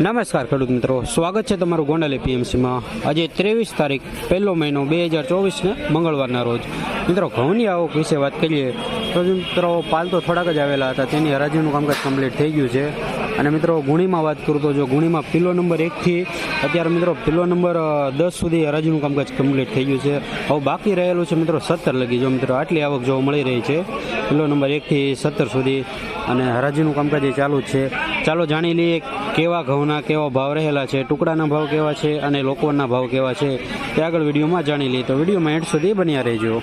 નમસ્કાર ખેડૂત મિત્રો. સ્વાગત છે તમારું ગોંડલ એપીએમસીમાં આજે ત્રેવીસ તારીખ, પહેલો મહિનો બે હજાર ચોવીસને મંગળવારના રોજ. મિત્રો, ઘઉંની આવક વિશે વાત કરીએ. તો મિત્રો, પાલ તો થોડાક જ આવેલા હતા, તેની હરાજીનું કામકાજ કમ્પ્લીટ થઈ ગયું છે. અને મિત્રો ગુણીમાં વાત કરું તો જો ગુણીમાં પિલ્લો નંબર એકથી અત્યારે મિત્રો પિલ્લો નંબર દસ સુધી હરાજીનું કામકાજ કમ્પ્લીટ થઈ ગયું છે. હવે બાકી રહેલું છે મિત્રો સત્તર લગી. જો મિત્રો આટલી આવક જોવા મળી રહી છે પિલ્લો નંબર એકથી સત્તર સુધી અને હરાજીનું કામકાજ એ ચાલુ જ છે. ચાલો જાણી લઈએ કેવા ઘઉંના કેવા ભાવ રહેલા છે, ટુકડાના ભાવ કેવા છે અને લોકોના ભાવ કેવા છે તે આગળ વિડીયોમાં જાણી લઈએ. તો વિડીયોમાં એડ સુધી બન્યા રહેજો.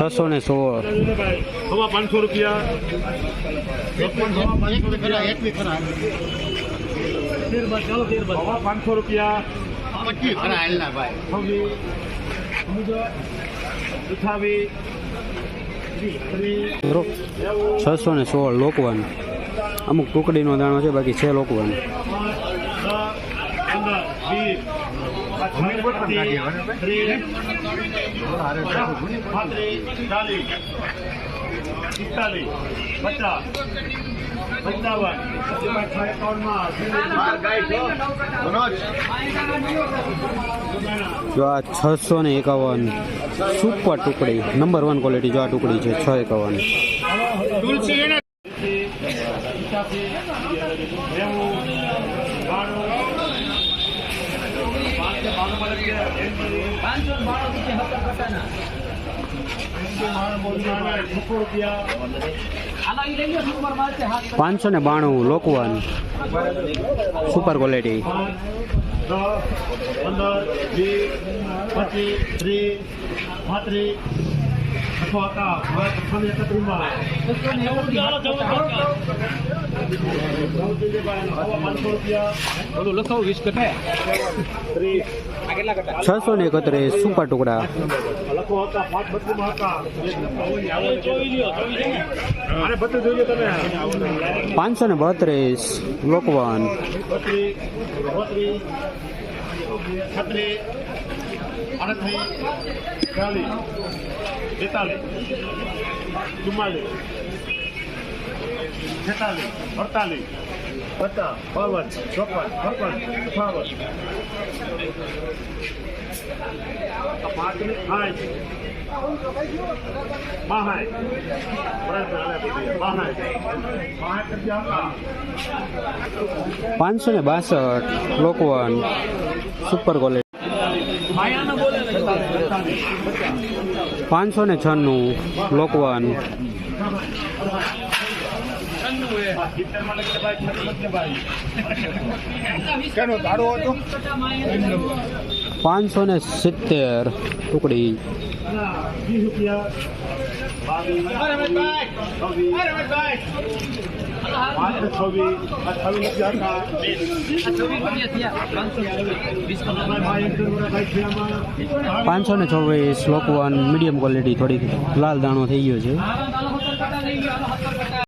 છસો ને સોળ સવા પાંચસો રૂપિયા સવા પાંચસો રૂપિયા છવ્વીસ અઠાવીસ છસો ને સોળ લોકવન. અમુક ટુકડીનો દાણો છે બાકી છે લોકવન. છસો ને એકાવન. સુપર ટુકડી નંબર વન ક્વોલિટી જો આ ટુકડી છે, છ એકાવન પાંચસો ને બાણું લોકવન. સુપર ક્વોલિટી પંદર, વીસ, પચીસ, ત્રીસ પાંત્રીસ અથવા એકત્રીસ લખો વીસ કટે છસો ને એકત્રીસ સુપર ટુકડા. લખો હતા પાંચ બત્રીસમાં હતા અરે બધું જોઈ લો તમે પાંચસો ને બત્રીસ લોકવન. અડત્રીસ ચાલીસ બેતાલીસ ચુમ્માલીસ છેતાલીસ અડતાલીસ પચાસ બાવન ચોપન છપ્પન અઠાવન રૂપિયા પાંચસો ને બાસઠ લોકવન સુપર ક્વોલિટી પાંચસો ને છન્નું લોકવન પાંચસો ને સિત્તેર ટુકડી. રૂપિયા બાવીસ છવ્વીસ પાંચ છવ્વીસ અઠાવીસ રૂપિયા પાંચસો ને ચોવીસ લોકવન મીડિયમ ક્વોલિટી થોડીક લાલ દાણો થઈ ગયો છે।